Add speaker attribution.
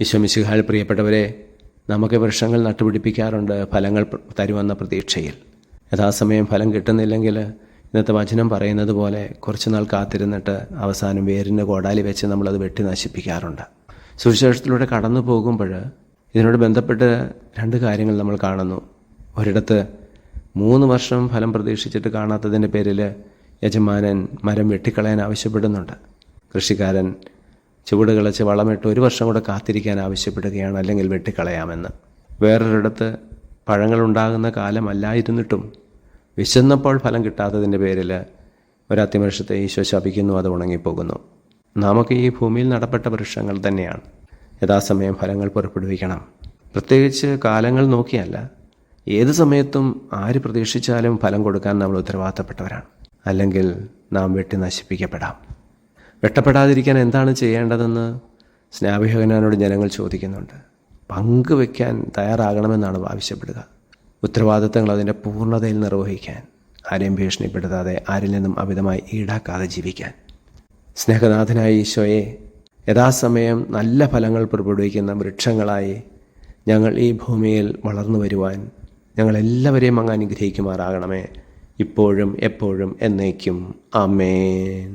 Speaker 1: ഈശ്വമിശിഹാൽ പ്രിയപ്പെട്ടവരെ നമുക്ക് വൃക്ഷങ്ങൾ നട്ടുപിടിപ്പിക്കാറുണ്ട് ഫലങ്ങൾ തരുമെന്ന പ്രതീക്ഷയിൽ. യഥാസമയം ഫലം കിട്ടുന്നില്ലെങ്കിൽ ഇന്നത്തെ വചനം പറയുന്നത് പോലെ കുറച്ച് നാൾ കാത്തിരുന്നിട്ട് അവസാനം വേരിന്റെ കോടാലി വെച്ച് നമ്മളത് വെട്ടി നശിപ്പിക്കാറുണ്ട്. സുവിശേഷത്തിലൂടെ കടന്നു പോകുമ്പോൾ ഇതിനോട് ബന്ധപ്പെട്ട് രണ്ട് കാര്യങ്ങൾ നമ്മൾ കാണുന്നു. ഒരിടത്ത് മൂന്ന് വർഷം ഫലം പ്രതീക്ഷിച്ചിട്ട് കാണാത്തതിന്റെ പേരിൽ യജമാനൻ മരം വെട്ടിക്കളയാൻ ആവശ്യപ്പെടുന്നുണ്ട്. കൃഷിക്കാരൻ ചുവട് കിളച്ച് വളമിട്ട് ഒരു വർഷം കൂടെ കാത്തിരിക്കാൻ ആവശ്യപ്പെടുകയാണ് അല്ലെങ്കിൽ വെട്ടിക്കളയാമെന്ന്. വേറൊരിടത്ത് പഴങ്ങളുണ്ടാകുന്ന കാലമല്ലായിരുന്നിട്ടും വിശന്നപ്പോൾ ഫലം കിട്ടാത്തതിന്റെ പേരിൽ ഒരത്തിമർഷത്തെ ഈശോ ശപിക്കുന്നു അത് ഉണങ്ങിപ്പോകുന്നു. നമുക്ക് ഈ ഭൂമിയിൽ നടപ്പെട്ട വൃക്ഷങ്ങൾ തന്നെയാണ്. യഥാസമയം ഫലങ്ങൾ പുറപ്പെടുവിക്കണം. പ്രത്യേകിച്ച് കാലങ്ങൾ നോക്കിയല്ല ഏത് സമയത്തും ആര് പ്രതീക്ഷിച്ചാലും ഫലം കൊടുക്കാൻ നമ്മൾ ഉത്തരവാദിത്തപ്പെട്ടവരാണ്. അല്ലെങ്കിൽ നാം വെട്ടി നശിപ്പിക്കപ്പെടാം. വെട്ടപ്പെടാതിരിക്കാൻ എന്താണ് ചെയ്യേണ്ടതെന്ന് സ്നാഭിഹകനോട് ജനങ്ങൾ ചോദിക്കുന്നുണ്ട്. പങ്കുവെക്കാൻ തയ്യാറാകണമെന്നാണ് ആവശ്യപ്പെടുക. ഉത്തരവാദിത്തങ്ങൾ അതിന്റെ പൂർണതയിൽ നിർവഹിക്കാൻ ആരെയും ഭീഷണിപ്പെടുത്താതെ ആരിൽ നിന്നും അമിതമായി ഈടാക്കാതെ ജീവിക്കാൻ. സ്നേഹനാഥനായ ഈശോയെ യഥാസമയം നല്ല ഫലങ്ങൾ പുറപ്പെടുവിക്കുന്ന വൃക്ഷങ്ങളായി ഞങ്ങൾ ഈ ഭൂമിയിൽ വളർന്നു വരുവാൻ ഞങ്ങളെല്ലാവരെയും അങ്ങ് അനുഗ്രഹിക്കുമാറാകണമേ. ഇപ്പോഴും എപ്പോഴും എന്നേക്കും. ആമേൻ.